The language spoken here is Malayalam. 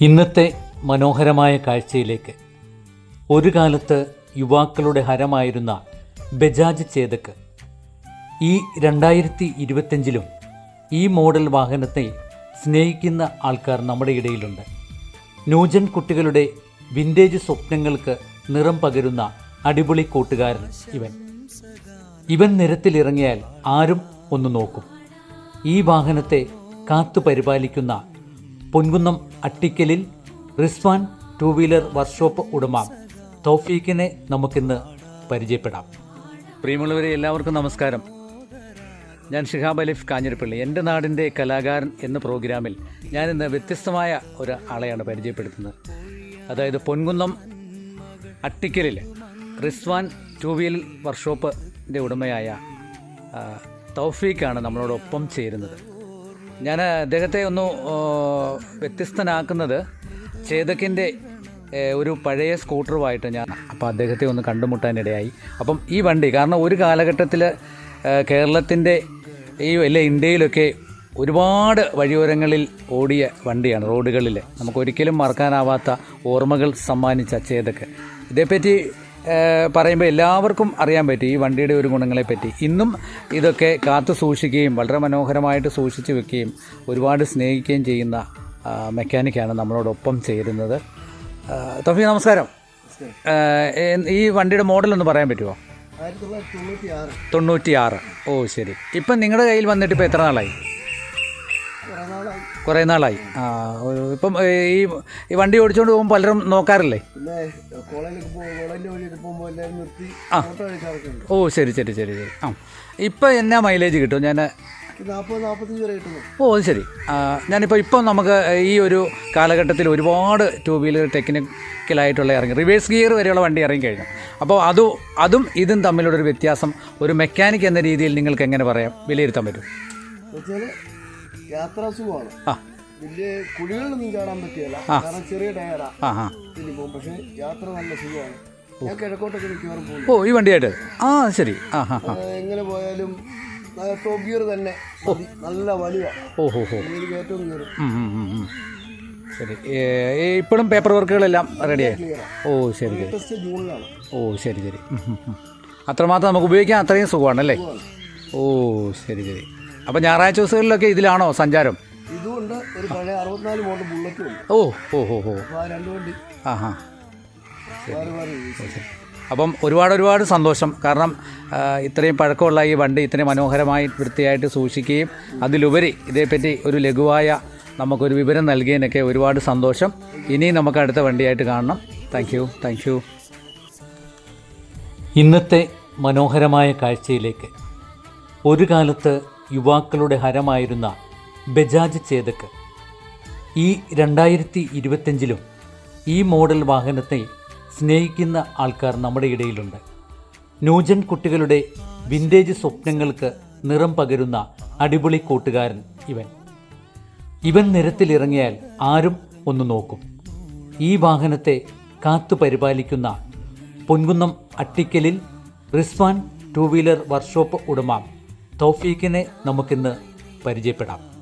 ഇന്നത്തെ മനോഹരമായ കാഴ്ചയിലേക്ക്. ഒരു കാലത്ത് യുവാക്കളുടെ ഹരമായിരുന്ന ബജാജ് ചേതക്ക് ഈ രണ്ടായിരത്തി ഇരുപത്തഞ്ചിലും ഈ മോഡൽ വാഹനത്തെ സ്നേഹിക്കുന്ന ആൾക്കാർ നമ്മുടെ ഇടയിലുണ്ട്. ന്യൂജൻ കുട്ടികളുടെ വിന്റേജ് സ്വപ്നങ്ങൾക്ക് നിറം പകരുന്ന അടിപൊളി കൂട്ടുകാരൻ ഇവൻ. ഇവൻ നിരത്തിലിറങ്ങിയാൽ ആരും ഒന്ന് നോക്കും. ഈ വാഹനത്തെ കാത്തു പരിപാലിക്കുന്ന പൊൻകുന്നം അട്ടിക്കലിൽ റിസ്വാൻ ടൂ വീലർ വർക്ക്ഷോപ്പ് ഉടമ. തൗഫീഖിനെ നമുക്കിന്ന് പരിചയപ്പെടാം. പ്രിയമുള്ളവരെ എല്ലാവർക്കും നമസ്കാരം. ഞാൻ ഷിഹാബ് അലിഫ് കാഞ്ഞിരപ്പള്ളി എന്റെ നാടിന്റെ കലാകാരൻ എന്ന പ്രോഗ്രാമിൽ ഞാൻ ഇന്ന് വ്യത്യസ്തമായ ഒരു ആളെയാണ് പരിചയപ്പെടുത്തുന്നത്. അതായത് പൊൻകുന്നം അട്ടിക്കലിൽ റിസ്വാൻ ടൂ വീൽ വർക്ക്ഷോപ്പിന്റെ ഉടമയായ തൗഫീഖാണ് നമ്മളോടൊപ്പം ചേരുന്നത്. ഞാൻ അദ്ദേഹത്തെ ഒന്ന് വ്യത്യസ്തനാക്കുന്നത് ചേതക്കിന്റെ ഒരു പഴയ സ്കൂട്ടറുമായിട്ട് ഞാൻ അപ്പോൾ അദ്ദേഹത്തെ ഒന്ന് കണ്ടുമുട്ടാനിടയായി. അപ്പം ഈ വണ്ടി കാരണം ഒരു കാലഘട്ടത്തിൽ കേരളത്തിന്റെ ഈ അല്ലെ ഇന്ത്യയിലൊക്കെ ഒരുപാട് വഴിയോരങ്ങളിൽ ഓടിയ വണ്ടിയാണ് റോഡുകളിൽ നമുക്കൊരിക്കലും മറക്കാനാവാത്ത ഓർമ്മകൾ സമ്മാനിച്ച ചേതക്ക്. ഇതേപ്പറ്റി പറയുമ്പോൾ എല്ലാവർക്കും അറിയാൻ പറ്റി ഈ വണ്ടിയുടെ ഒരു ഗുണങ്ങളെപ്പറ്റി ഇന്നും ഇതൊക്കെ കാത്തു സൂക്ഷിക്കുകയും വളരെ മനോഹരമായിട്ട് സൂക്ഷിച്ചു വെക്കുകയും ഒരുപാട് സ്നേഹിക്കുകയും ചെയ്യുന്ന മെക്കാനിക്കാണ് നമ്മളോടൊപ്പം ചേരുന്നത്. തഫി നമസ്കാരം. ഈ വണ്ടിയുടെ മോഡൽ ഒന്ന് പറയാൻ പറ്റുമോ തൊണ്ണൂറ്റിയാറ്. ഓ ശരി. ഇപ്പം നിങ്ങളുടെ കയ്യിൽ വന്നിട്ട് ഇപ്പോൾ എത്ര നാളായി? കുറേ നാളായി. ആ ഒരു- ഇപ്പം ഈ ഈ വണ്ടി ഓടിച്ചുകൊണ്ട് പോകുമ്പോൾ പലരും നോക്കാറില്ലേ? പിന്നെ കോളേജിലേക്ക് പോകുമ്പോൾ കോളേജിന്റെ വഴിയൊക്കെ പോകുമ്പോൾ എല്ലാവരും നിർത്തി ഫോട്ടോ എടുക്കാറൊക്കെ ഉണ്ട് ഓ ശരി ശരി ശരി ശരി. ആ. ഇപ്പം എന്നാ മൈലേജ് കിട്ടും? ഞാൻ നാൽപ്പത് നാൽപ്പത്തഞ്ച് വരെ കിട്ടുന്നു ഓ അത് ശരി. ആ, ഞാനിപ്പോൾ ഇപ്പം നമുക്ക് ഈ ഒരു കാലഘട്ടത്തിൽ ഒരുപാട് ടൂ വീലർ ടെക്നിക്കലായിട്ടുള്ള ഇറങ്ങി റിവേഴ്സ് ഗിയർ വരെയുള്ള വണ്ടി ഇറങ്ങി കഴിഞ്ഞു. അപ്പോൾ അത് അതും ഇതും തമ്മിലുള്ള ഒരു വ്യത്യാസം ഒരു മെക്കാനിക് എന്ന രീതിയിൽ നിങ്ങൾക്ക് എങ്ങനെ പറയാം? വിലയിരുത്താൻ പറ്റും? എന്നുവെച്ചാൽ യാത്രാ സുഖമാണ്. ആ. വലിയ കുഴികളിലൊന്നും ചാടാൻ പറ്റിയല്ല. കാരണം ചെറിയ ടയറാ. ആ ആ. ഇതിൽ പോകും. പക്ഷേ യാത്ര നല്ല സുഖമാണ്. ഞാൻ കിഴക്കോട്ടൊക്കെ മിക്കവാറും പോകും. ഓ ഈ വണ്ടിയായിട്ട്? ആ ശരി. ആ ഹാ ഹാ എങ്ങനെ പോയാലും ടോപ്പ് ഗിയർ തന്നെ. നല്ല വലിയ ഓഹോ ഹോ ഏറ്റവും കയറും. ശരി. ഇപ്പോഴും പേപ്പർ വർക്കുകളെല്ലാം റെഡിയായി ഓ ശരി ശരി. ഓ ശരി ശരി. അത്രമാത്രം നമുക്ക് ഉപയോഗിക്കാൻ അത്രയും സുഖമാണല്ലേ ഓ ശരി ശരി. അപ്പോൾ ഞായറാഴ്ച ദിവസങ്ങളിലൊക്കെ ഇതിലാണോ സഞ്ചാരം? ഇതുകൊണ്ട് ഒരു പഴയ അറുപത്തിനാല് മോഡൽ ബുള്ളറ്റും ഉണ്ട്. ഓ ഓ ഓ ഓ അപ്പോൾ ആ രണ്ട് വണ്ടി. ആ ഹാ വേറെ വേറെ use ചെയ്യും. അപ്പം ഒരുപാട് ഒരുപാട് സന്തോഷം. കാരണം ആ, ഇത്രയും പഴക്കമുള്ള ഈ വണ്ടി ഇത്രയും മനോഹരമായി വൃത്തിയായിട്ട് സൂക്ഷിക്കുകയും അതിലുപരി ഇതേപ്പറ്റി ഒരു ലഘുവായ നമുക്കൊരു വിവരം നൽകിയതിനൊക്കെ ഒരുപാട് സന്തോഷം. ഇനിയും നമുക്ക് അടുത്ത വണ്ടിയായിട്ട് കാണണം. താങ്ക് യു താങ്ക് യു ഇന്നത്തെ മനോഹരമായ കാഴ്ചയിലേക്ക് ഒരു കാലത്ത് യുവാക്കളുടെ ഹരമായിരുന്ന ബജാജ് ചേതക്ക് ഈ രണ്ടായിരത്തി ഇരുപത്തഞ്ചിലും ഈ മോഡൽ വാഹനത്തെ സ്നേഹിക്കുന്ന ആൾക്കാർ നമ്മുടെ ഇടയിലുണ്ട്. ന്യൂജൻ കുട്ടികളുടെ വിന്റേജ് സ്വപ്നങ്ങൾക്ക് നിറം പകരുന്ന അടിപൊളി കൂട്ടുകാരൻ ഇവൻ. ഇവൻ നിരത്തിലിറങ്ങിയാൽ ആരും ഒന്ന് നോക്കും. ഈ വാഹനത്തെ കാത്തു പരിപാലിക്കുന്ന പൊൻകുന്നം അട്ടിക്കലിൽ റിസ്വാൻ ടൂ വീലർ വർക്ക്ഷോപ്പ് ഉടമ തൗഫീഖിനെ നമുക്കിന്ന് പരിചയപ്പെടാം.